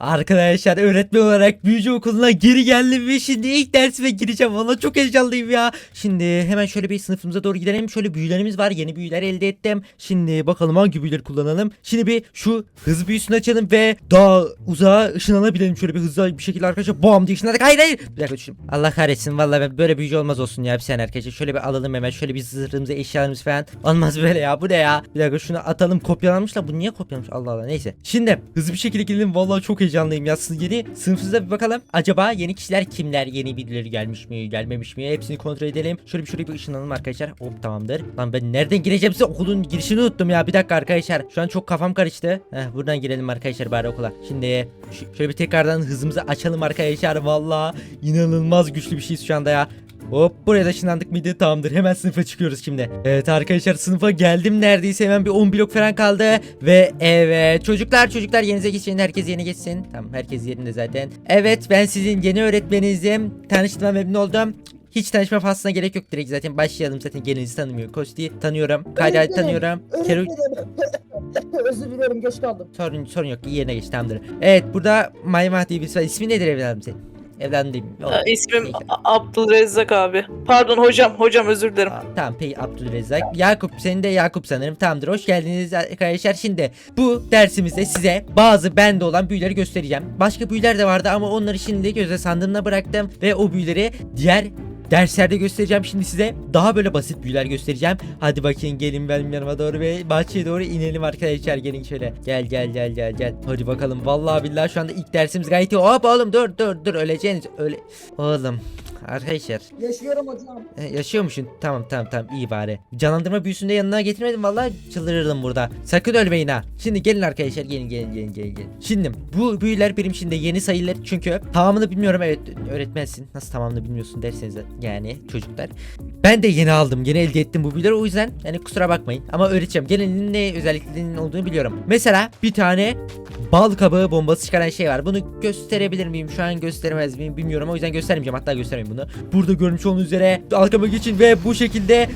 Arkadaşlar öğretmen olarak büyücü okuluna geri geldim ve şimdi ilk dersime gireceğim. Valla çok heyecanlıyım ya. Şimdi hemen şöyle bir sınıfımıza doğru gidelim. Şöyle büyülerimiz var. Yeni büyüler elde ettim. Şimdi bakalım hangi büyüleri kullanalım. Şimdi bir şu hız büyüsünü açalım ve daha uzağa ışınlanabilelim. Şöyle bir hızlı bir şekilde arkadaşlar bam diye ışınladık. Hayır hayır. Bir dakika düşün. Allah kahretsin. Valla böyle büyücü olmaz olsun ya. Bir saniye arkadaşlar. Şöyle bir alalım hemen. Şöyle bir zırhımızı eşyalarımız falan. Olmaz böyle ya. Bu ne ya? Bir dakika şunu atalım. Kopyalanmışlar. Bu niye kopyalamış? Allah Allah. Neyse. Şimdi hızlı bir şekilde gidelim. Vallahi çok heyecanlıyım ya. Siz yeni bir bakalım. Acaba yeni kişiler kimler? Yeni birileri gelmiş mi? Gelmemiş mi? Hepsini kontrol edelim. Şöyle bir şuraya bir ışınlanalım arkadaşlar. Hop tamamdır. Lan ben nereden gireceğim size? Okulun girişini unuttum ya. Bir dakika arkadaşlar. Şu an çok kafam karıştı. Heh, buradan girelim arkadaşlar bari okula. Şimdi şöyle bir tekrardan hızımızı açalım arkadaşlar. Vallahi inanılmaz güçlü bir şeyiz şu anda ya. Hop buraya da ışınlandık mıydı? Tamamdır. Hemen sınıfa çıkıyoruz şimdi. Evet arkadaşlar sınıfa geldim neredeyse hemen bir 10 blok falan kaldı. Ve evet çocuklar çocuklar yerinize geçin. Herkes yerine geçsin. Tamam herkes yerinde zaten. Evet ben sizin yeni öğretmeninizim. Tanıştığıma memnun oldum. Hiç tanışma faslına gerek yok direkt zaten başlayalım zaten gelinizi tanımıyor. Kosti tanıyorum. Kayda'yı tanıyorum. Öğretmenim. Özür dilerim geç kaldım. sorun sorun yok yerine geç tamamdır. Evet burada Maymah diye birisi var. İsmi nedir evladım senin? Değil. Yok. İsmim. A- Abdülrezzak abi. Pardon hocam, hocam özür dilerim. Aa, Tamam peki Abdülrezzak. Yakup senin de Yakup sanırım. Tamamdır hoş geldiniz arkadaşlar. Şimdi bu dersimizde size bazı bende olan büyüleri göstereceğim. Başka büyüler de vardı ama onları şimdi göze sandığımda bıraktım. Ve o büyüleri diğer derslerde göstereceğim şimdi size. Daha böyle basit büyüler göstereceğim. Hadi bakayım gelin benim yanıma doğru ve bahçeye doğru inelim arkadaşlar. Gelin şöyle. Gel gel gel gel gel. Hadi bakalım. Vallahi billahi şu anda ilk dersimiz gayet iyi. Hop oğlum dur dur dur öleceğiniz. Öyle. Oğlum. Arkadaşlar Yaşıyorum hocam. e, yaşıyor musun? Tamam tamam tamam iyi bari. Canlandırma büyüsünü de yanına getirmedim vallahi çıldırırdım burada. Sakın ölmeyin ha. Şimdi gelin arkadaşlar gelin gelin gelin gelin gelin. Şimdi bu büyüler benim şimdi yeni sayılır çünkü tamamını bilmiyorum evet öğretmensin. Nasıl tamamını bilmiyorsun derseniz de yani çocuklar. Ben de yeni aldım yeni elde ettim bu büyüleri o yüzden yani kusura bakmayın ama öğreteceğim. Gelinin ne özelliklerinin olduğunu biliyorum. Mesela bir tane bal kabağı bombası çıkaran şey var. Bunu gösterebilir miyim? Şu an gösteremez miyim bilmiyorum. O yüzden göstermeyeceğim. Hatta göstermeyeyim bunu. Burada görmüş olduğunuz üzere arkama geçin ve bu şekilde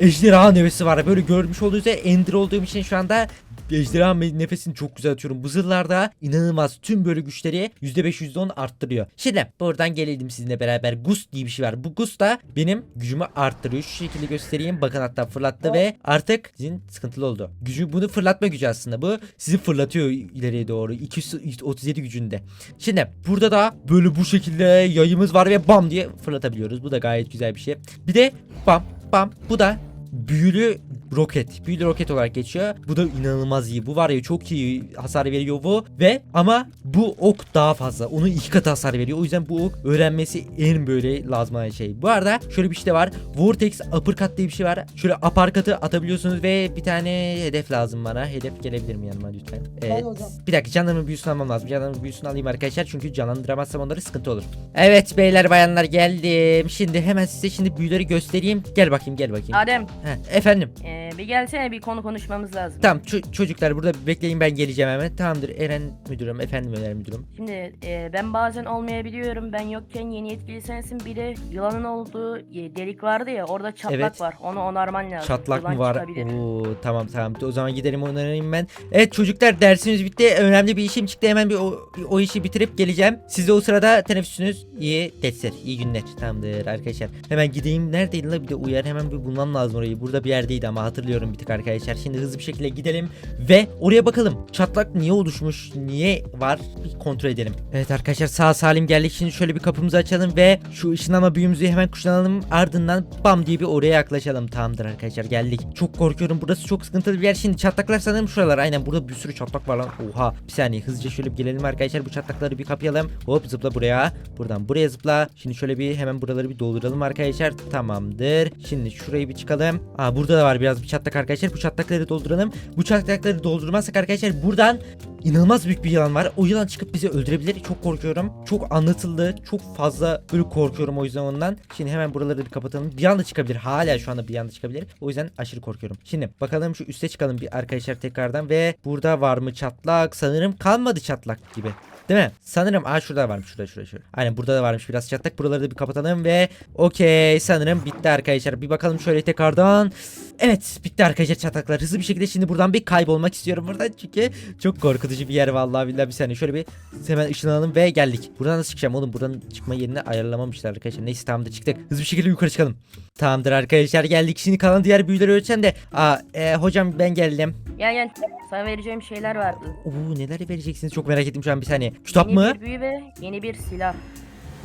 ejderha nefesi var. Böyle görmüş olduğunuz üzere ender olduğum için şu anda ejderha nefesini çok güzel atıyorum. Bu zırhlarda inanılmaz tüm böyle güçleri %5 %10 arttırıyor. Şimdi buradan gelelim sizinle beraber. Gust diye bir şey var. Bu Gust da benim gücümü arttırıyor. Şu şekilde göstereyim. Bakın hatta fırlattı ve artık sizin sıkıntılı oldu. Gücü bunu fırlatma gücü aslında. Bu sizi fırlatıyor ileriye doğru. 237 gücünde. Şimdi burada da böyle bu şekilde yayımız var ve bam diye fırlatabiliyoruz. Bu da gayet güzel bir şey. Bir de bam bam bu da büyülü roket. Büyülü roket olarak geçiyor. Bu da inanılmaz iyi. Bu var ya çok iyi hasar veriyor bu. Ve ama bu ok daha fazla. Onun iki katı hasar veriyor. O yüzden bu ok öğrenmesi en böyle lazım olan şey. Bu arada şöyle bir şey de var. Vortex uppercut diye bir şey var. Şöyle uppercut'ı atabiliyorsunuz ve bir tane hedef lazım bana. Hedef gelebilir mi yanıma lütfen? Evet. Bir dakika canlarımın büyüsünü almam lazım. Canlarımın büyüsünü alayım arkadaşlar. Çünkü canlandıramazsam onları sıkıntı olur. Evet beyler bayanlar geldim. Şimdi hemen size şimdi büyüleri göstereyim. Gel bakayım gel bakayım. Adem, Heh, efendim. ee, bir gelsene bir konu konuşmamız lazım. Tamam ço- çocuklar burada bekleyin ben geleceğim hemen. Tamamdır Eren müdürüm efendim Eren müdürüm. Şimdi ee, ben bazen olmayabiliyorum. Ben yokken yeni yetkili sensin. Bir de yılanın olduğu e, delik vardı ya orada çatlak Evet. var. Onu onarman lazım. Çatlak Yılan mı var? çıkabilir. Oo tamam tamam. O zaman gidelim onarayım ben. Evet çocuklar dersimiz bitti. Önemli bir işim çıktı. Hemen bir o, o işi bitirip geleceğim. Siz de o sırada teneffüsünüz iyi dersler. iyi günler. Tamamdır arkadaşlar. Hemen gideyim. Neredeydi la bir de uyar. Hemen bir bulmam lazım orayı. Burada bir yerdeydi ama hatırlıyorum bir tık arkadaşlar. Şimdi hızlı bir şekilde gidelim ve oraya bakalım. Çatlak niye oluşmuş? Niye var? Bir kontrol edelim. Evet arkadaşlar sağ salim geldik. Şimdi şöyle bir kapımızı açalım ve şu ışınlama büyümüzü hemen kuşanalım. Ardından bam diye bir oraya yaklaşalım. Tamamdır arkadaşlar geldik. Çok korkuyorum. Burası çok sıkıntılı bir yer. Şimdi çatlaklar sanırım şuralar. Aynen burada bir sürü çatlak var lan. Oha. Bir saniye hızlıca şöyle bir gelelim arkadaşlar. Bu çatlakları bir kapayalım. Hop zıpla buraya. Buradan buraya zıpla. Şimdi şöyle bir hemen buraları bir dolduralım arkadaşlar. Tamamdır. Şimdi şurayı bir çıkalım. Aa burada da var biraz bir çatlak arkadaşlar. Bu çatlakları dolduralım. Bu çatlakları doldurmazsak arkadaşlar buradan inanılmaz büyük bir yılan var. O yılan çıkıp bizi öldürebilir. Çok korkuyorum. Çok anlatıldı. Çok fazla böyle korkuyorum o yüzden ondan. Şimdi hemen buraları bir kapatalım. Bir anda çıkabilir. Hala şu anda bir anda çıkabilir. O yüzden aşırı korkuyorum. Şimdi bakalım şu üste çıkalım bir arkadaşlar tekrardan ve burada var mı çatlak? Sanırım kalmadı çatlak gibi. Değil mi? Sanırım aa şurada varmış şurada şurada şurada. Aynen burada da varmış biraz çatlak. Buraları da bir kapatalım ve okey sanırım bitti arkadaşlar. Bir bakalım şöyle tekrardan. Evet bitti arkadaşlar çatlaklar. Hızlı bir şekilde şimdi buradan bir kaybolmak istiyorum buradan çünkü çok korkutucu bir yer vallahi billahi bir saniye. Şöyle bir hemen ışınlanalım ve geldik. Buradan nasıl çıkacağım oğlum? Buradan çıkma yerini ayarlamamışlar arkadaşlar. Neyse tamam da çıktık. Hızlı bir şekilde yukarı çıkalım. Tamamdır arkadaşlar geldik. Şimdi kalan diğer büyüleri ölçeceğim de. Aa e, hocam ben geldim. Gel gel. Sana vereceğim şeyler vardı. Oo neler vereceksiniz çok merak ettim şu an bir saniye. Kitap yeni mı? bir büyü ve yeni bir silah.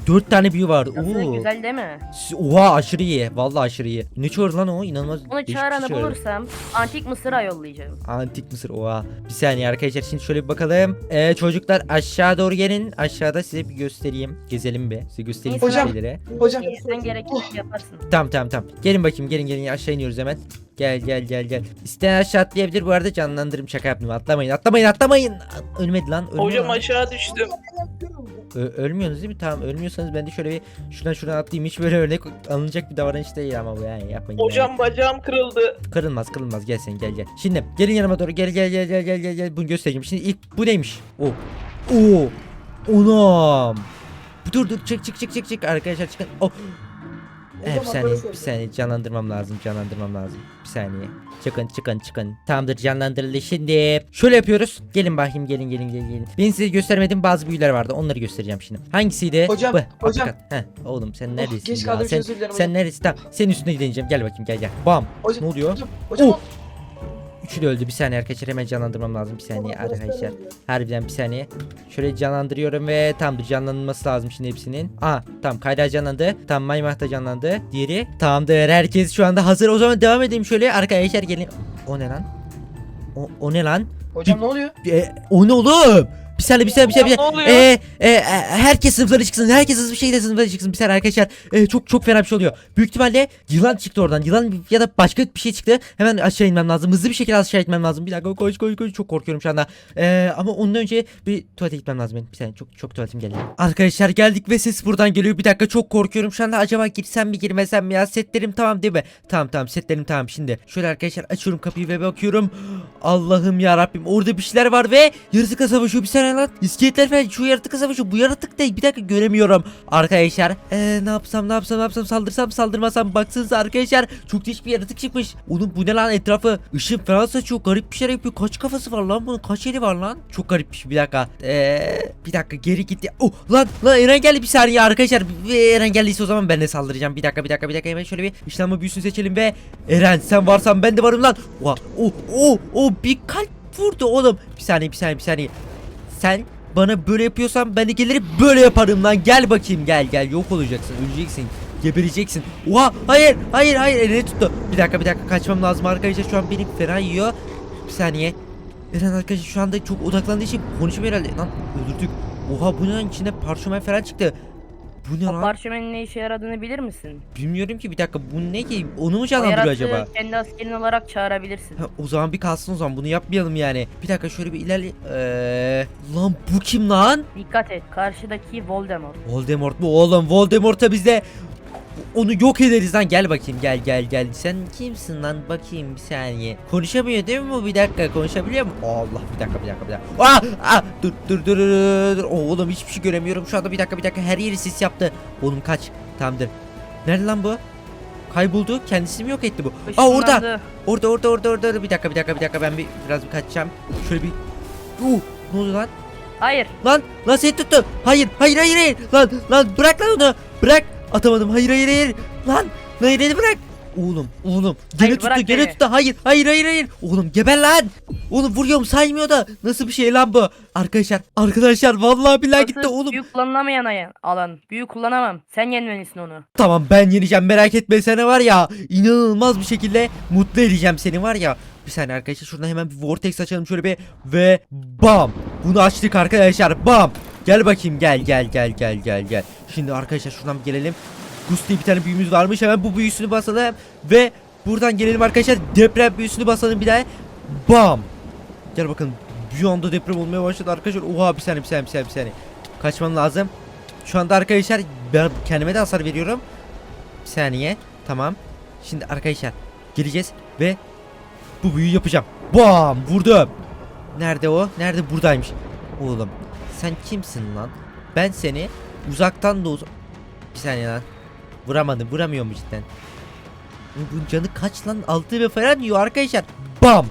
Dört tane büyü vardı. Nasıl Oo. güzel değil mi? Oha aşırı iyi. Vallahi aşırı iyi. Ne çağırdı lan o? İnanılmaz. Onu değişik bir çağıranı şey çağırdı. bulursam antik Mısır'a yollayacağım. Antik Mısır oha. Bir saniye arkadaşlar şimdi şöyle bir bakalım. Ee, çocuklar aşağı doğru gelin. Aşağıda size bir göstereyim. Gezelim bir. Size göstereyim Neyse. Hocam. Hocam. şeyleri. Hocam İyi, sen gerekirse yaparsın. Tamam tamam tamam. Gelin bakayım gelin gelin aşağı iniyoruz hemen. Gel gel gel gel. İsteyen aşağı atlayabilir bu arada canlandırım şaka yaptım. Atlamayın atlamayın atlamayın. Ölmedi lan. Ölmüyor Hocam lan. aşağı düştüm. Ölmüyorsunuz değil mi? Tamam ölmüyorsanız ben de şöyle bir şuradan şuradan atlayayım. Hiç böyle örnek alınacak bir davranış değil ama bu yani yapmayın. yani. Hocam bacağım kırıldı. Kırılmaz kırılmaz gel sen gel gel. Şimdi gelin yanıma doğru gel gel gel gel gel gel gel bunu göstereyim. Şimdi ilk bu neymiş? O. Oo. Onam. Dur dur çık çık çık çık çık arkadaşlar çıkın. Oh. Evet, bir saniye bir saniye canlandırmam lazım canlandırmam lazım. Bir saniye. Çıkın çıkın çıkın. Tamamdır canlandırıldı şimdi. Şöyle yapıyoruz. Gelin bakayım gelin gelin gelin gelin. Ben size göstermediğim bazı büyüler vardı. Onları göstereceğim şimdi. Hangisiydi? Hocam, Bu. hocam. Heh, oğlum sen Oh, neredesin geç ya? kaldım Sen, sen neredesin? Tamam. Senin üstüne gideceğim. Gel bakayım gel gel. Bam. Hocam, Ne oluyor? Hocam, hocam Oh! Üçü de öldü. Bir saniye arkadaşlar hemen canlandırmam lazım. Bir saniye arkadaşlar. Harbiden bir saniye. Şöyle canlandırıyorum ve tamamdır canlanması lazım şimdi hepsinin. Aa tamam Kayda canlandı. Tamam Maymah da canlandı. Diğeri. Tamamdır herkes şu anda hazır. O zaman devam edeyim şöyle. Arkadaşlar gelin. O ne lan? O, o ne lan? hocam ne oluyor? E, o ne oğlum? Bir saniye bir saniye bir saniye. Bir saniye. Ee, e, e, herkes sınıflara çıksın. Herkes hızlı bir şekilde sınıflara çıksın. Bir saniye arkadaşlar. E, çok çok fena bir şey oluyor. Büyük ihtimalle yılan çıktı oradan. Yılan ya da başka bir şey çıktı. Hemen aşağı inmem lazım. Hızlı bir şekilde aşağı inmem lazım. Bir dakika koş koş koş. Çok korkuyorum şu anda. E, ama ondan önce bir tuvalete gitmem lazım benim. Bir saniye çok çok tuvaletim geldi. Arkadaşlar geldik ve ses buradan geliyor. Bir dakika çok korkuyorum şu anda. Acaba girsem mi girmesem mi ya? Setlerim tamam değil mi? Tamam tamam setlerim tamam şimdi. Şöyle arkadaşlar açıyorum kapıyı ve bakıyorum. Allah'ım ya Rabbim orada bir şeyler var ve yaratıkla savaşıyor bir saniye lan. İskeletler falan şu yaratıkla savaşıyor. Bu yaratık değil bir dakika göremiyorum. Arkadaşlar ee, ne yapsam ne yapsam ne yapsam saldırsam saldırmasam baksanıza arkadaşlar. Çok değişik bir yaratık çıkmış. Oğlum bu ne lan etrafı ışık falan saçıyor. Garip bir şeyler yapıyor. Kaç kafası var lan bunun? Kaç eli var lan? Çok garip bir dakika. Eee bir dakika geri gitti. Oh lan lan Eren geldi bir saniye arkadaşlar. Eren geldiyse o zaman ben de saldıracağım. Bir dakika bir dakika bir dakika hemen şöyle bir işlenme büyüsünü seçelim ve Eren sen varsan ben de varım lan. Oha, oh oh oh bir kalp vurdu oğlum. Bir saniye bir saniye bir saniye. Sen bana böyle yapıyorsan ben de gelirim böyle yaparım lan. Gel bakayım gel gel yok olacaksın öleceksin. Gebereceksin. Oha hayır hayır hayır elini tuttu. Bir dakika bir dakika kaçmam lazım arkadaşlar şu an beni fena yiyor. Bir saniye. Eren arkadaşlar şu anda çok odaklandığı için konuşmuyor herhalde. Lan öldürdük. Oha bu ne lan içinde parşömen falan çıktı. Bu ne lan? parşömenin ne işe yaradığını bilir misin? Bilmiyorum ki bir dakika bu ne ki? Onu mu canlandırıyor acaba? kendi askerin olarak çağırabilirsin. Ha, o zaman bir kalsın o zaman bunu yapmayalım yani. Bir dakika şöyle bir ilerle. Eee, lan bu kim lan? Dikkat et karşıdaki Voldemort. Voldemort bu oğlum. Voldemort'a biz de onu yok ederiz lan. Gel bakayım gel gel gel. Sen kimsin lan? Bakayım bir saniye. Konuşamıyor değil mi bu? Bir dakika konuşabiliyor mu? Allah bir dakika bir dakika bir dakika. Aa, aa, dur dur dur dur dur. Oğlum hiçbir şey göremiyorum şu anda. Bir dakika bir dakika. Her yeri sis yaptı. Oğlum kaç. Tamamdır. Nerede lan bu? Kayboldu. Kendisi mi yok etti bu? Aa orada. Orada orada orada orada. Bir dakika bir dakika bir dakika. Ben bir biraz bir kaçacağım. Şöyle bir. Uh, ne oldu lan? Hayır. Lan lan seni tuttu. Hayır hayır hayır hayır. Lan lan bırak lan onu. Bırak. Atamadım. Hayır hayır hayır. Lan beni bırak. Oğlum oğlum gene Hayır, tuttu gene tuttu hayır hayır hayır hayır oğlum geber lan oğlum vuruyorum saymıyor da nasıl bir şey lan bu arkadaşlar arkadaşlar vallahi billahi Burası gitti oğlum Büyük kullanılamayan ay- alan. Büyük kullanamam. Sen yenmelisin onu. tamam ben yeneceğim merak etme seni var ya inanılmaz bir şekilde mutlu edeceğim seni var ya bir saniye arkadaşlar şuradan hemen bir vortex açalım şöyle bir ve bam bunu açtık arkadaşlar bam gel bakayım gel gel gel gel gel gel şimdi arkadaşlar şuradan bir gelelim Gus diye bir tane büyümüz varmış hemen bu büyüsünü basalım ve buradan gelelim arkadaşlar deprem büyüsünü basalım bir daha bam gel bakın bir anda deprem olmaya başladı arkadaşlar oha bir saniye bir saniye bir saniye, bir saniye. kaçmam lazım şu anda arkadaşlar ben kendime de hasar veriyorum bir saniye. Tamam. Şimdi arkadaşlar geleceğiz ve bu büyüyü yapacağım. Bam! Vurdum. Nerede o? Nerede? Buradaymış. Oğlum sen kimsin lan? Ben seni uzaktan da uz- Bir saniye lan. Vuramadım. Vuramıyor mu cidden? Bu canı kaç lan? 6 ve falan yiyor arkadaşlar. Bam!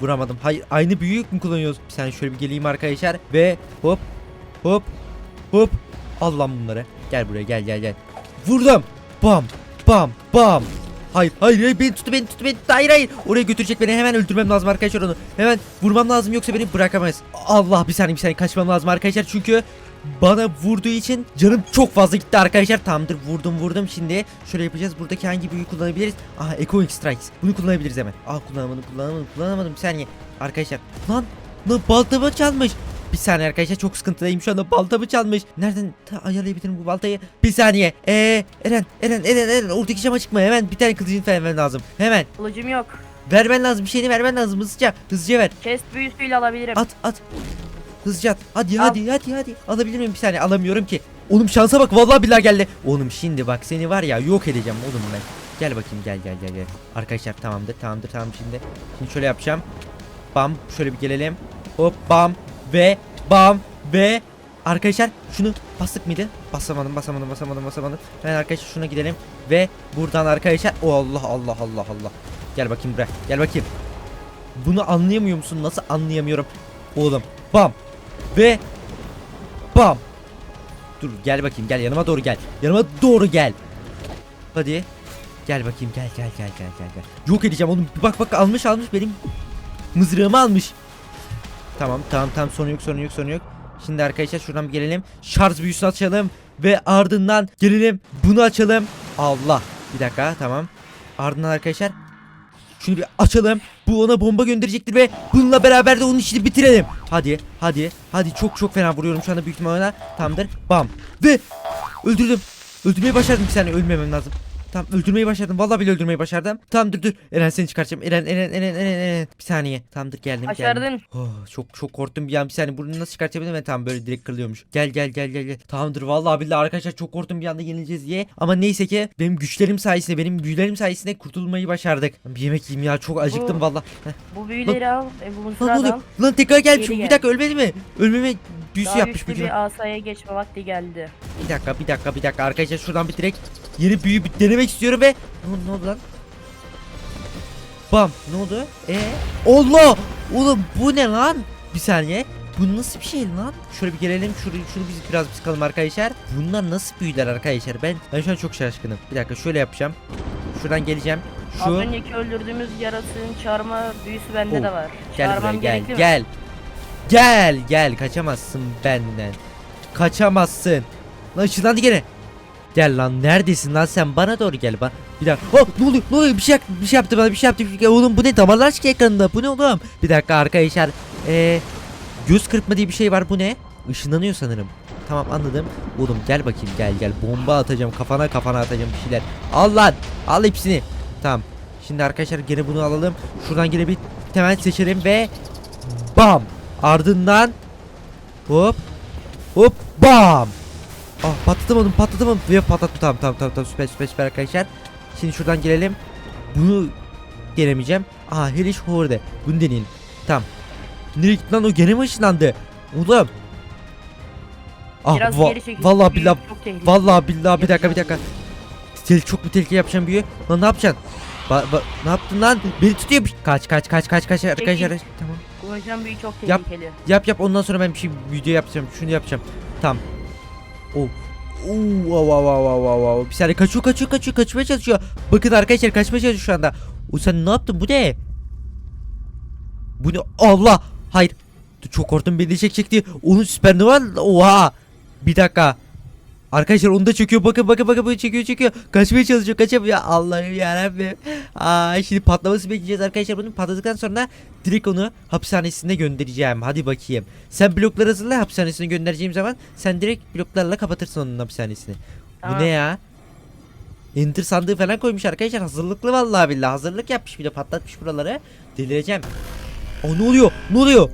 Vuramadım. Hayır aynı büyük mü kullanıyoruz? Bir saniye şöyle bir geleyim arkadaşlar. Ve hop hop hop. Al lan bunları. Gel buraya gel gel gel. Vurdum. Bam bam bam. Hayır hayır hayır beni tuttu beni tuttu beni tuttu. Hayır hayır. Oraya götürecek beni hemen öldürmem lazım arkadaşlar onu. Hemen vurmam lazım yoksa beni bırakamayız. Allah bir saniye bir saniye kaçmam lazım arkadaşlar çünkü bana vurduğu için canım çok fazla gitti arkadaşlar. Tamamdır vurdum vurdum şimdi. Şöyle yapacağız. Buradaki hangi büyüyü kullanabiliriz? Aha Echoing Strikes. Bunu kullanabiliriz hemen. Aa kullanamadım kullanamadım kullanamadım. Bir saniye. Arkadaşlar. Lan lan baltamı çalmış. Bir saniye arkadaşlar çok sıkıntıdayım şu anda baltamı çalmış. Nereden ayarlayabilirim bu baltayı? Bir saniye. Eee Eren Eren Eren Eren oradaki cama çıkma hemen bir tane kılıcını vermen lazım. Hemen Kılıcım yok. vermen lazım bir şeyini vermen lazım hızlıca hızlıca ver. Chest büyüsüyle alabilirim. At at. Hızlıca at. Hadi Al. hadi hadi hadi. Alabilir miyim bir saniye? Alamıyorum ki. Oğlum şansa bak vallahi billahi geldi. Oğlum şimdi bak seni var ya yok edeceğim oğlum ben. Gel bakayım gel gel gel gel. Arkadaşlar tamamdır tamamdır tamam şimdi. Şimdi şöyle yapacağım. Bam şöyle bir gelelim. Hop bam ve bam ve Arkadaşlar şunu bastık mıydı? Basamadım basamadım basamadım basamadım. Hemen arkadaşlar şuna gidelim ve buradan arkadaşlar oh Allah Allah Allah Allah. Gel bakayım buraya. Gel bakayım. Bunu anlayamıyor musun? Nasıl anlayamıyorum? Oğlum bam ve bam. Dur gel bakayım gel yanıma doğru gel. Yanıma doğru gel. Hadi. Gel bakayım gel gel gel gel gel. Yok edeceğim oğlum. Bak bak almış almış benim mızrağımı almış. Tamam tamam tamam sorun yok sorun yok sorun yok. Şimdi arkadaşlar şuradan bir gelelim. Şarj büyüsünü açalım ve ardından gelelim bunu açalım. Allah. Bir dakika tamam. Ardından arkadaşlar şunu bir açalım. Bu ona bomba gönderecektir ve bununla beraber de onun işini bitirelim. Hadi hadi hadi çok çok fena vuruyorum şu anda büyük ihtimalle. Tamamdır. Bam. Ve öldürdüm. Öldürmeyi başardım bir saniye ölmemem lazım. Tamam öldürmeyi başardım. Vallahi bile öldürmeyi başardım. Tamam dur dur. Eren seni çıkartacağım. Eren Eren Eren Eren Eren. Bir saniye. Tamamdır geldim geldim. Başardın. Oh, çok çok korktum bir an bir saniye bunu nasıl çıkartabilirim ben tamam böyle direkt kırılıyormuş. Gel gel gel gel gel. Tamamdır vallahi billahi arkadaşlar çok korktum bir anda yenileceğiz diye. Ama neyse ki benim güçlerim sayesinde benim büyülerim sayesinde kurtulmayı başardık. Bir yemek yiyeyim ya çok acıktım Bu- vallahi. Heh. Bu büyüleri al. E, bu Lan ne mısırı oluyor? al. Lan tekrar gelmiş. Geri Bir gel. dakika ölmedi mi? Ölmeme büyüsü Daha yapmış güçlü bir asaya geçme vakti geldi. Bir dakika bir dakika bir dakika arkadaşlar şuradan bir direkt yeni büyü bir denemek istiyorum ve ne, ne oldu lan? Bam ne oldu? E Allah! Oğlum bu ne lan? Bir saniye. Bu nasıl bir şey lan? Şöyle bir gelelim. Şurayı şunu biz biraz sıkalım arkadaşlar. Bunlar nasıl büyüler arkadaşlar? Ben ben şu an çok şaşkınım. Bir dakika şöyle yapacağım. Şuradan geleceğim. Az Şu önceki öldürdüğümüz yaratığın çarma büyüsü bende Oh, de var. gel buraya Çağırmam gel gerekli mi? gel. Gel gel kaçamazsın benden. Kaçamazsın. Lan ışınlandı gene. Gel lan neredesin lan sen bana doğru gel bak. Bir dakika. Oh ne oluyor ne oluyor bir şey yap- bir şey yaptı bana bir şey yaptı. Bir şey- Oğlum bu ne damarlar çıkıyor ekranında bu ne oğlum? Bir dakika arkadaşlar. Ee, göz kırpma diye bir şey var bu ne? Işınlanıyor sanırım. Tamam anladım. Oğlum gel bakayım gel gel. Bomba atacağım kafana kafana atacağım bir şeyler. Al lan. Al hepsini. Tamam. Şimdi arkadaşlar gene bunu alalım. Şuradan gene bir temel seçelim ve bam. Ardından hop hop bam. Ah patlatamadım patlatamadım ve patlattım tamam tamam tamam tamam süper süper süper arkadaşlar. Şimdi şuradan gelelim. Bunu denemeyeceğim. Aha Hellish Horde. Bunu deneyelim. Tamam. Nereye gitti lan o gene mi ışınlandı? Oğlum. Ah Biraz va- geri çekil. vallahi tehlikeli. Vallahi billahi bir dakika bir dakika. Tel çok bir tehlike yapacağım büyü. Lan ne yapacaksın? Ba- ba- ne yaptın lan? Beni tutuyor. Kaç kaç kaç kaç kaç arkadaşlar. Tamam. Kullanacağım büyü çok Yap. tehlikeli. Yap yap ondan sonra ben bir şey video yapacağım. Şunu yapacağım. Tamam. Oh. Oo, wow, wow, wow, wow, wow, wow. Bir saniye kaçıyor kaçıyor kaçıyor kaçmaya çalışıyor. Bakın arkadaşlar kaçmaya çalışıyor şu anda. O sen ne yaptın bu ne? Bu ne? Allah! Hayır. Çok korktum beni çekecekti. Onun süpernova oha. Bir dakika. Arkadaşlar onu da çekiyor. Bakın bakın bakın bakın çekiyor çekiyor. Kaçmaya çalışıyor kaçamıyor. Allah'ım yarabbim. Aa şimdi patlaması bekleyeceğiz arkadaşlar. Bunun patladıktan sonra direkt onu hapishanesine göndereceğim. Hadi bakayım. Sen blokları hazırla hapishanesine göndereceğim zaman sen direkt bloklarla kapatırsın onun hapishanesini. Bu Tamam. ne ya? Enter sandığı falan koymuş arkadaşlar. Hazırlıklı vallahi billahi. Hazırlık yapmış bir de patlatmış buraları. Delireceğim. O ne oluyor? Ne oluyor?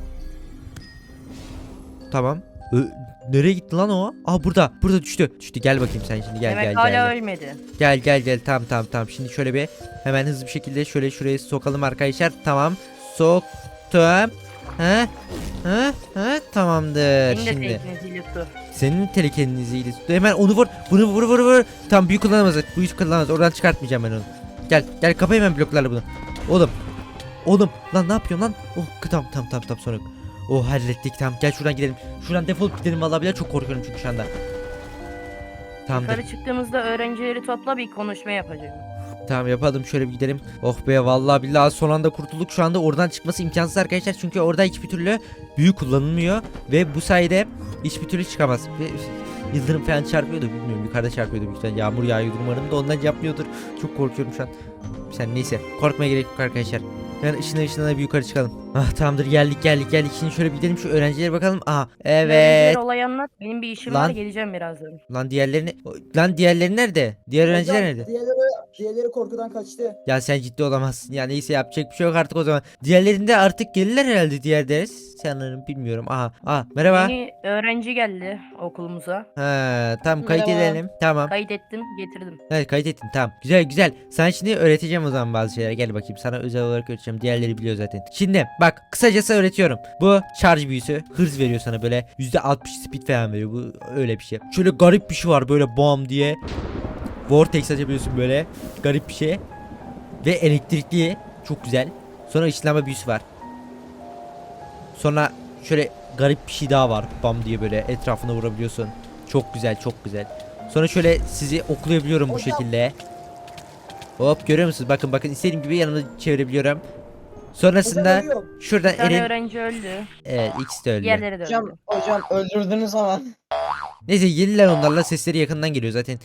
Tamam. Ö- nereye gitti lan o? Aa burada. Burada düştü. Düştü. Gel bakayım sen şimdi gel Demek gel hala gel. ölmedi. Gel gel gel tamam tamam tamam şimdi şöyle bir hemen hızlı bir şekilde şöyle şuraya sokalım arkadaşlar tamam soktum Ha? Ha? Ha? Tamamdır şimdi. su. Senin telekeniniziyle. Hemen onu vur. Bunu vur vur vur. Tam büyük kullanamaz. Büyük kullanamaz. Oradan çıkartmayacağım ben onu. Gel gel kapa hemen bloklarla bunu. Oğlum. Oğlum lan ne yapıyorsun lan? Oh tamam tamam tamam tamam sonra. Oh hallettik tamam gel şuradan gidelim. Şuradan defolup gidelim vallahi bile çok korkuyorum çünkü şu anda. Tamamdır. Yukarı çıktığımızda öğrencileri topla bir konuşma yapacağım. Tamam yapalım şöyle bir gidelim. Oh be vallahi billahi son anda kurtulduk. Şu anda oradan çıkması imkansız arkadaşlar. Çünkü orada hiçbir türlü büyü kullanılmıyor. Ve bu sayede hiçbir türlü çıkamaz. Ve yıldırım falan çarpıyordu bilmiyorum. Yukarıda çarpıyordu büyük ihtimalle. Yağmur yağıyordur umarım da ondan yapmıyordur. Çok korkuyorum şu an. Sen neyse korkmaya gerek yok arkadaşlar. Yani ışına ışına bir yukarı çıkalım. Ah tamamdır geldik geldik geldik. Şimdi şöyle bir gidelim şu öğrencilere bakalım. Aha evet. Öğrenciler olayı anlat. Benim bir işim Lan. var geleceğim birazdan. Lan diğerlerini... Lan diğerleri nerede? Diğer öğrenciler nerede? Diğerleri, diğerleri korkudan kaçtı. Ya sen ciddi olamazsın. Ya neyse yapacak bir şey yok artık o zaman. Diğerlerinde artık gelirler herhalde diğer ders. Sanırım bilmiyorum. Aha. Aha merhaba. Yeni öğrenci geldi okulumuza. Ha, tamam kayıt Merhaba. edelim. Tamam. Kayıt ettim getirdim. Evet kayıt ettin tamam. Güzel güzel. Sana şimdi öğreteceğim o zaman bazı şeyler. Gel bakayım sana özel olarak öğreteceğim. Diğerleri biliyor zaten. Şimdi bak kısacası öğretiyorum. Bu şarj büyüsü hız veriyor sana böyle %60 speed falan veriyor. Bu öyle bir şey. Şöyle garip bir şey var böyle bam diye. Vortex açabiliyorsun böyle. Garip bir şey. Ve elektrikli. Çok güzel. Sonra ışınlanma büyüsü var. Sonra şöyle garip bir şey daha var. Bam diye böyle etrafına vurabiliyorsun. Çok güzel çok güzel. Sonra şöyle sizi oklayabiliyorum bu şekilde. Hop görüyor musunuz? Bakın bakın istediğim gibi yanımda çevirebiliyorum. Sonrasında Hocam ölüyorum. şuradan Bir tane Eren öğrenci öldü. evet, ikisi de öldü. Diğerleri de öldü. Hocam, hocam öldürdünüz ama. Neyse yeniler onlarla sesleri yakından geliyor zaten.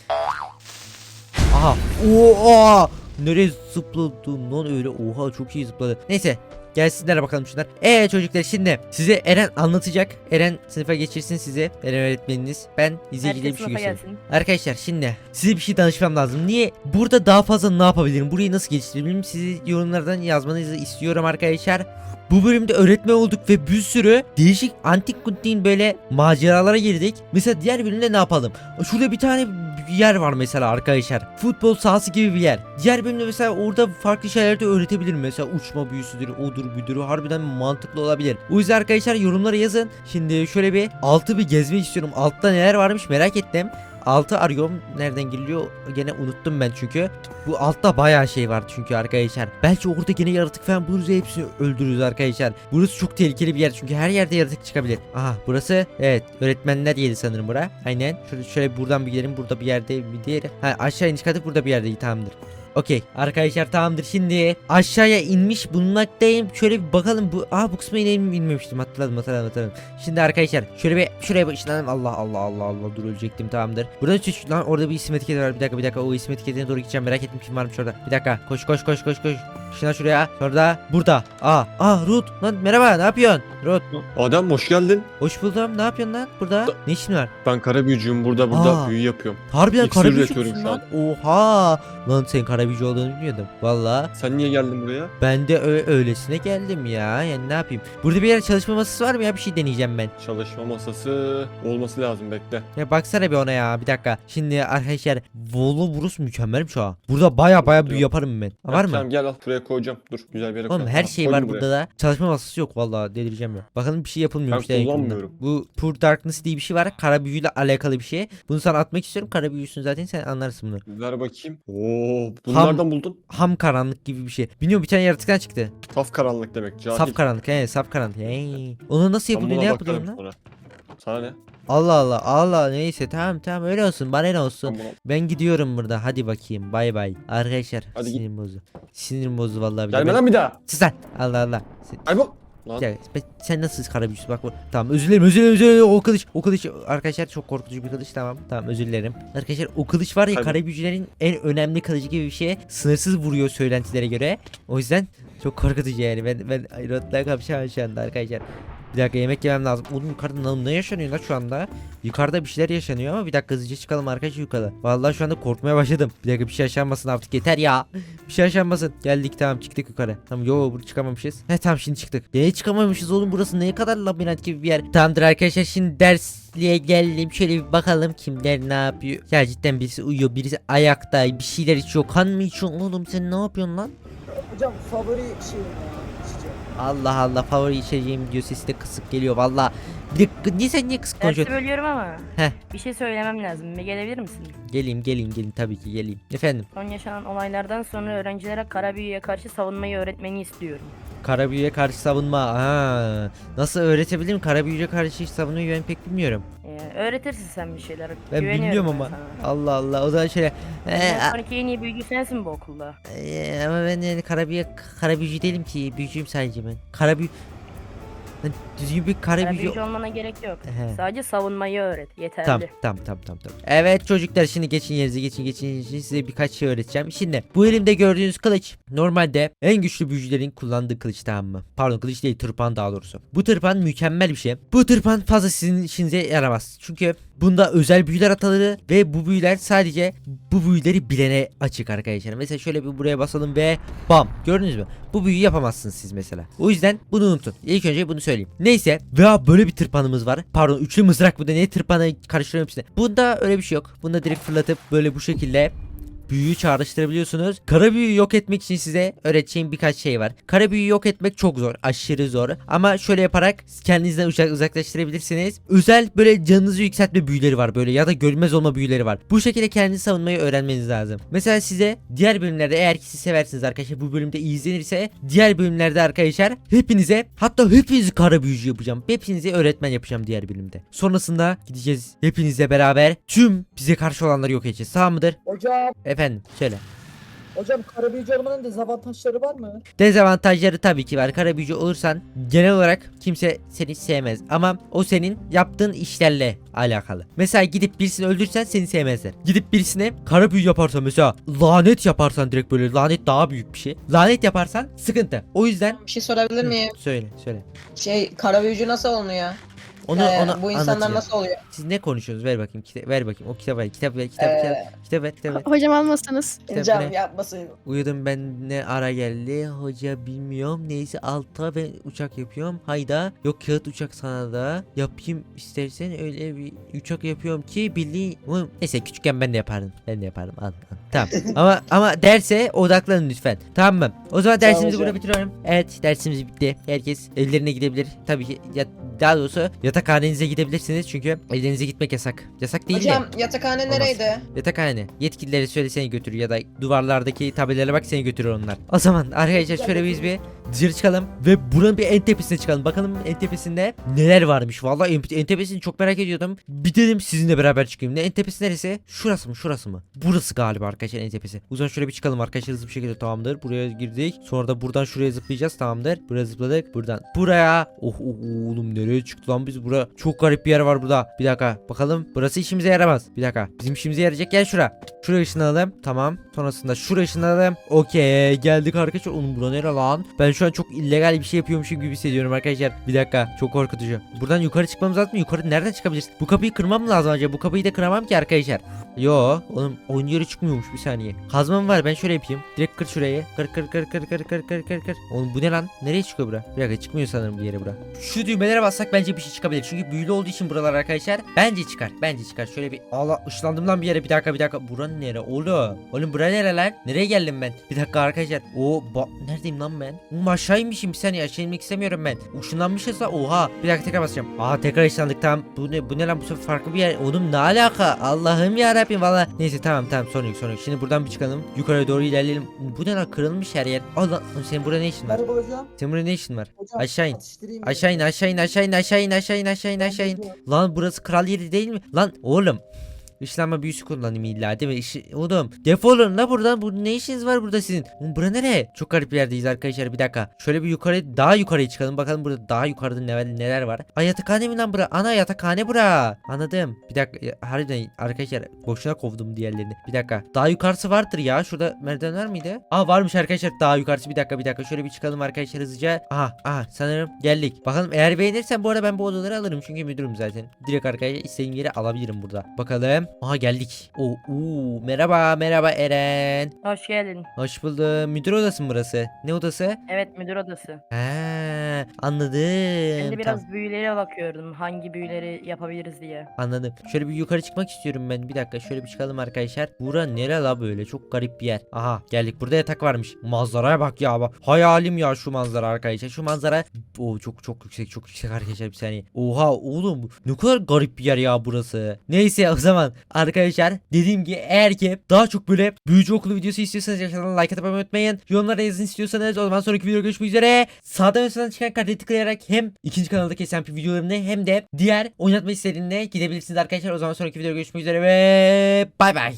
Aha. Oha. Nereye zıpladın lan öyle? Oha çok iyi zıpladı. Neyse Gelsinler bakalım şunlar. Ee çocuklar şimdi size Eren anlatacak. Eren sınıfa geçirsin sizi. Eren öğretmeniniz. Ben izleyicilere bir şey göstereyim. Arkadaşlar şimdi size bir şey danışmam lazım. Niye? Burada daha fazla ne yapabilirim? Burayı nasıl geliştirebilirim? Sizi yorumlardan yazmanızı istiyorum arkadaşlar. Bu bölümde öğretmen olduk ve bir sürü değişik antik kuntin böyle maceralara girdik. Mesela diğer bölümde ne yapalım? Şurada bir tane bir yer var mesela arkadaşlar. Futbol sahası gibi bir yer. Diğer bölümde mesela orada farklı şeyler de öğretebilirim. Mesela uçma büyüsüdür, odur büdür. Harbiden mantıklı olabilir. O yüzden arkadaşlar yorumlara yazın. Şimdi şöyle bir altı bir gezmek istiyorum. Altta neler varmış merak ettim. Altı arıyorum. Nereden giriliyor? Gene unuttum ben çünkü. Bu altta bayağı şey var çünkü arkadaşlar. Belki orada gene yaratık falan buluruz ve hepsini öldürürüz arkadaşlar. Burası çok tehlikeli bir yer çünkü her yerde yaratık çıkabilir. Aha burası evet öğretmenler yeri sanırım bura. Aynen. Şöyle, şöyle buradan bir gidelim. Burada bir yerde bir diğeri. Ha aşağı iniş katı burada bir yerde tamamdır. Okey arkadaşlar tamamdır. Şimdi aşağıya inmiş bulunmaktayım. Şöyle bir bakalım bu aa bu kısma inelim inmemiştim hatırladım hatırladım hatırladım. Şimdi arkadaşlar şöyle bir şuraya bir ışınlanalım Allah Allah Allah Allah dur ölecektim tamamdır. Burada çocuk lan orada bir isim etiketi var. Bir dakika bir dakika o isim etiketine doğru gideceğim. Merak ettim kim varmış orada. Bir dakika koş koş koş koş koş. Şuna şuraya. Sonra da burada. Aa aa Ruth. Lan merhaba ne yapıyorsun? Ruth. Adem hoş geldin. hoş buldum. Ne yapıyorsun lan burada? Ne işin var? Ben kara büyücüyüm burada burada Aa. büyü yapıyorum. Harbiden İksir kara büyücü şu lan? oha. Lan sen kara büyücü olduğunu bilmiyordum valla Sen niye geldin buraya? Ben de öylesine geldim ya. Yani ne yapayım? Burada bir yer çalışma masası var mı ya? Bir şey deneyeceğim ben. Çalışma masası olması lazım bekle. Ya baksana bir ona ya. Bir dakika. Şimdi arkadaşlar Volvoburus mükemmel şu an. Burada baya baya büyü yaparım ben. Ha, var mı? Tamam gel al buraya koyacağım. Dur güzel bir yere Oğlum her şey var burada da. Çalışma masası yok vallahi delireceğim ya. Bakalım bir şey yapılmıyormuş Ben kullanmıyorum. Bu Pure Darkness diye bir şey var. Kara büyüyle alakalı bir şey. Bunu sana atmak istiyorum. Kara büyüsün zaten sen anlarsın bunu. Ver bakayım. Oo bunlardan buldun. Ham karanlık gibi bir şey. Bilmiyorum bir tane yaratıktan çıktı. Saf karanlık demek. Cahil. Saf karanlık. He saf karanlık. Hey. Onu nasıl yapılıyor? Ne yapılıyor lan? Sana ne? Allah Allah Allah neyse tamam tamam öyle olsun bana ne olsun. Ben buna... Ben gidiyorum burada hadi bakayım bay bay. Arkadaşlar Hadi git. sinirim bozdu. Sinirim bozdu vallahi. Gelme lan bir daha. Sus lan Allah Allah. Sen, Ay bu. Lan. ya, ben- sen nasıl kara büyüsün bak bu. Tamam özür dilerim özür dilerim özür dilerim o kılıç o kılıç arkadaşlar çok korkutucu bir kılıç tamam tamam özür dilerim. Arkadaşlar o kılıç var ya Hadi. kara büyücülerin en önemli kılıcı gibi bir şey. Sınırsız vuruyor söylentilere göre. O yüzden çok korkutucu yani ben ben Rotla kapışamam şu anda arkadaşlar. Bir dakika yemek yemem lazım. Oğlum yukarıda ne, ne yaşanıyor lan şu anda? Yukarıda bir şeyler yaşanıyor ama bir dakika hızlıca çıkalım arkadaşlar yukarı. Vallahi şu anda korkmaya başladım. Bir dakika bir şey yaşanmasın artık yeter ya. Bir şey yaşanmasın. Geldik tamam çıktık yukarı. Tamam yo burada çıkamamışız. He tamam şimdi çıktık. Neye çıkamamışız oğlum burası ne kadar labirent gibi bir yer. Tamamdır arkadaşlar şimdi dersliğe geldim. Şöyle bir bakalım kimler ne yapıyor. Ya cidden birisi uyuyor birisi ayakta bir şeyler içiyor. Kan mı içiyorsun oğlum sen ne yapıyorsun lan? Hocam favori şeyim ya. içeceğim. Allah Allah favori içeceğim diyor sesi de kısık geliyor valla. De niye niye Dersi konuşuyorsun? bölüyorum ama. Heh. Bir şey söylemem lazım. Bir gelebilir misin? Geleyim geleyim gelin tabii ki geleyim. Efendim Son yaşanan olaylardan sonra öğrencilere kara büyüye karşı savunmayı öğretmeni istiyorum. kara büyüye karşı savunma. Aa, nasıl öğretebilirim? Kara büyüye karşı savunmayı ben pek bilmiyorum. Ee, öğretirsin sen bir şeyler. Ben Güveniyorum bilmiyorum ben ama. sana. Allah Allah o zaman şöyle. Ee, Bundan sonraki en iyi büyücü sensin bu okulda. Ee, ama ben yani kara büyü kara büyücü değilim ki. Büyücüyüm sadece ben. Kara büyü ben düzgün bir kara, Kara büyücü. büyücü olmana gerek yok. He. Sadece savunmayı öğret. Yeterli. Tamam tamam tamam tamam tamam. Evet çocuklar şimdi geçin yerinize geçin geçin Şimdi size birkaç şey öğreteceğim. Şimdi bu elimde gördüğünüz kılıç normalde en güçlü büyücülerin kullandığı kılıç tamam mı? Pardon kılıç değil tırpan daha doğrusu. Bu tırpan mükemmel bir şey. Bu tırpan fazla sizin işinize yaramaz. Çünkü bunda özel büyüler ataları ve bu büyüler sadece bu büyüleri bilene açık arkadaşlar. Mesela şöyle bir buraya basalım ve bam gördünüz mü? Bu büyüyü yapamazsınız siz mesela. O yüzden bunu unutun. İlk önce bunu söyleyeyim. Neyse veya böyle bir tırpanımız var. Pardon üçlü mızrak bu da ne tırpanı karıştırıyorum hepsini. Bunda öyle bir şey yok. Bunda direkt fırlatıp böyle bu şekilde büyüyü çağrıştırabiliyorsunuz. Kara büyüyü yok etmek için size öğreteceğim birkaç şey var. Kara büyüyü yok etmek çok zor. Aşırı zor. Ama şöyle yaparak kendinizden uzak, uzaklaştırabilirsiniz. Özel böyle canınızı yükseltme büyüleri var böyle ya da görünmez olma büyüleri var. Bu şekilde kendinizi savunmayı öğrenmeniz lazım. Mesela size diğer bölümlerde eğer ki siz seversiniz arkadaşlar bu bölümde iyi izlenirse diğer bölümlerde arkadaşlar hepinize hatta hepinizi kara büyücü yapacağım. Hepinizi öğretmen yapacağım diğer bölümde. Sonrasında gideceğiz hepinizle beraber tüm bize karşı olanları yok edeceğiz. Sağ mıdır? Hocam, Efendim söyle. hocam kara büyücü olmanın dezavantajları var mı? Dezavantajları tabii ki var. Kara büyücü olursan genel olarak kimse seni sevmez. Ama o senin yaptığın işlerle alakalı. Mesela gidip birisini öldürsen seni sevmezler. Gidip birisine kara büyü yaparsan mesela lanet yaparsan direkt böyle lanet daha büyük bir şey. Lanet yaparsan sıkıntı. O yüzden Bir şey sorabilir miyim? söyle söyle. Şey kara büyücü nasıl olunuyor? Onu Ee, onu bu insanlar anlatacağım. nasıl oluyor? Siz ne konuşuyorsunuz? Ver bakayım. Kita- ver bakayım. O kitap ver. Kitap ver. Kitap Ee, kitap. Kitap ver. Kitap ver. Hocam almasanız. Kitap Hocam ver. yapmasın. Uyudum ben ne ara geldi hoca bilmiyorum neyse alta ben uçak yapıyorum hayda yok kağıt uçak sana da yapayım istersen öyle bir uçak yapıyorum ki bildiğin neyse küçükken ben de yapardım ben de yapardım al, al. tamam ama ama derse odaklanın lütfen tamam mı o zaman dersimizi burada bitiriyorum evet dersimiz bitti herkes evlerine gidebilir tabii ki ya, daha doğrusu yatakhanenize gidebilirsiniz çünkü evlerinize gitmek yasak yasak değil Hocam mi yatakhane Olmaz. nereydi? Yatakhane. Yetkilileri söyle seni götürür ya da duvarlardaki tabelalara bak seni götürür onlar. O zaman arkadaşlar şöyle biz bir dışarı çıkalım ve buranın bir en tepesine çıkalım. Bakalım en tepesinde neler varmış. Vallahi en, en tepesini çok merak ediyordum. Bir dedim sizinle beraber çıkayım. Ne en tepesi neresi? Şurası mı? Şurası mı? Burası galiba arkadaşlar en tepesi. O zaman şöyle bir çıkalım arkadaşlar hızlı bir şekilde tamamdır. Buraya girdik. Sonra da buradan şuraya zıplayacağız tamamdır. Buraya zıpladık. Buradan buraya. Oh, oh oğlum nereye çıktı lan biz bura? Çok garip bir yer var burada. Bir dakika bakalım. Burası işimize yaramaz. Bir dakika. Bizim işimize yarayacak gel şura. Şuraya ışınlanalım. Tamam. Sonrasında şuraya ışınlanalım. Okey. Geldik arkadaşlar. Oğlum bura nere lan? Ben şu an çok illegal bir şey yapıyormuşum gibi hissediyorum arkadaşlar. Bir dakika. Çok korkutucu. Buradan yukarı çıkmamız lazım. Yukarı nereden çıkabiliriz? Bu kapıyı kırmam lazım acaba? Bu kapıyı da kıramam ki arkadaşlar. Yo. Oğlum oyun yeri çıkmıyormuş bir saniye. Kazmam var. Ben şöyle yapayım. Direkt kır şurayı. Kır kır kır kır kır kır kır kır kır. Oğlum bu ne lan? Nereye çıkıyor bura? Bir dakika çıkmıyor sanırım bir yere bura. Şu düğmelere bassak bence bir şey çıkabilir. Çünkü büyülü olduğu için buralar arkadaşlar. Bence çıkar. Bence çıkar. Şöyle bir Allah ışlandım lan bir yere. Bir dakika bir dakika. Buranın nere? Oğlum. Oğlum bura nere lan? Nereye geldim ben? Bir dakika arkadaşlar. O ba neredeyim lan ben? Oğlum aşağı inmişim. Bir saniye aşağı inmek istemiyorum ben. Işınlanmışız da oha. Bir dakika tekrar basacağım. Aa tekrar ışınlandık tamam. Bu ne bu ne lan bu sefer farklı bir yer. Oğlum ne alaka? Allah'ım ya Rabbim valla. Neyse tamam tamam sorun yok sorun yok. Şimdi buradan bir çıkalım. Yukarıya doğru ilerleyelim. Bu ne lan kırılmış her yer. Allah senin burada ne işin var? Merhaba hocam. Senin burada ne işin var? Hocam Aşağı in. Aşağı in aşağı in aşağı in aşağı in aşağı in aşağı in aşağı in. Lan burası kral yeri değil mi? Lan oğlum. Işınlanma büyüsü kullanayım illa değil mi? İşi, oğlum defolun la buradan. Bu ne işiniz var burada sizin? Oğlum bura nere? Çok garip bir yerdeyiz arkadaşlar bir dakika. Şöyle bir yukarı daha yukarıya çıkalım. Bakalım burada daha yukarıda neler, neler var. Ay yatakhane mi lan bura? Ana yatakhane bura. Anladım. Bir dakika. ya, Harbiden arkadaşlar boşuna kovdum diğerlerini. Bir dakika. Daha yukarısı vardır ya. Şurada merdiven var mıydı? Aa varmış arkadaşlar daha yukarısı. Bir dakika bir dakika. Şöyle bir çıkalım arkadaşlar hızlıca. Aha aha sanırım geldik. Bakalım eğer beğenirsen bu arada ben bu odaları alırım. Çünkü müdürüm zaten. Direkt arkadaşlar istediğim yeri alabilirim burada. Bakalım. Aha geldik. Oo, uu, merhaba merhaba Eren. Hoş geldin. Hoş buldum. Müdür odası mı burası? Ne odası? Evet müdür odası. Ha, anladım. Ben de Tamam. biraz büyülere bakıyordum. Hangi büyüleri yapabiliriz diye. Anladım. Şöyle bir yukarı çıkmak istiyorum ben. Bir dakika şöyle bir çıkalım arkadaşlar. Bura nere la böyle? Çok garip bir yer. Aha geldik. Burada yatak varmış. Manzaraya bak ya. Bak. Hayalim ya şu manzara arkadaşlar. Şu manzara. Oo çok çok yüksek çok yüksek arkadaşlar bir saniye. Oha oğlum ne kadar garip bir yer ya burası. Neyse o zaman arkadaşlar dediğim gibi eğer ki daha çok böyle büyücü okulu videosu istiyorsanız aşağıdan like olmayı unutmayın. Yorumlara yazın istiyorsanız o zaman sonraki videoda görüşmek üzere. Sağdan ve soldan çıkan kartı tıklayarak hem ikinci kanaldaki SMP videolarını hem de diğer oynatma istediğinde gidebilirsiniz arkadaşlar. O zaman sonraki videoda görüşmek üzere ve bay bay.